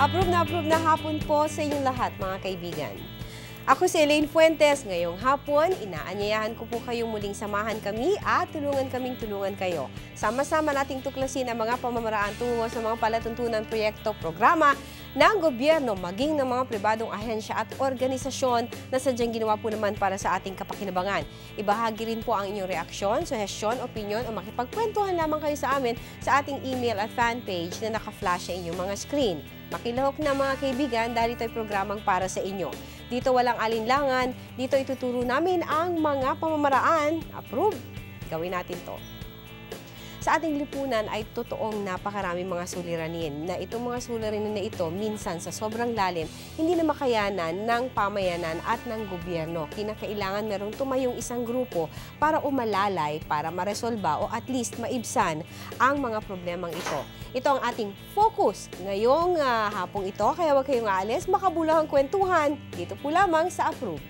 Approve na approve na hapon po sa inyong lahat, mga kaibigan. Ako si Elaine Fuentes. Ngayong hapon, inaanyayahan ko po kayong muling samahan kami at tulungan kaming tulungan kayo. Sama-sama nating tuklasin ang mga pamamaraan tungo sa mga palatuntunan proyekto, programa ng gobyerno, maging ng mga pribadong ahensya at organisasyon na sadyang ginawa po naman para sa ating kapakinabangan. Ibahagi rin po ang inyong reaksyon, suhestyon, opinion o makipagkwentuhan lamang kayo sa amin sa ating email at fan page na naka-flash sa inyong mga screen. Makilahok na mga kaibigan dahil ito'y programang para sa inyo. Dito walang alinlangan, dito ituturo namin ang mga pamamaraan. Approve! Gawin natin to. Sa ating lipunan ay totoong napakarami mga suliranin na itong mga suliranin na ito minsan sa sobrang lalim hindi na makayanan ng pamayanan at ng gobyerno. Kinakailangan merong tumayong isang grupo para umalalay, para maresolba o at least maibsan ang mga problemang ito. Ito ang ating focus ngayong uh, hapong ito kaya huwag kayong aalis, makabulahang kwentuhan dito po lamang sa Approve.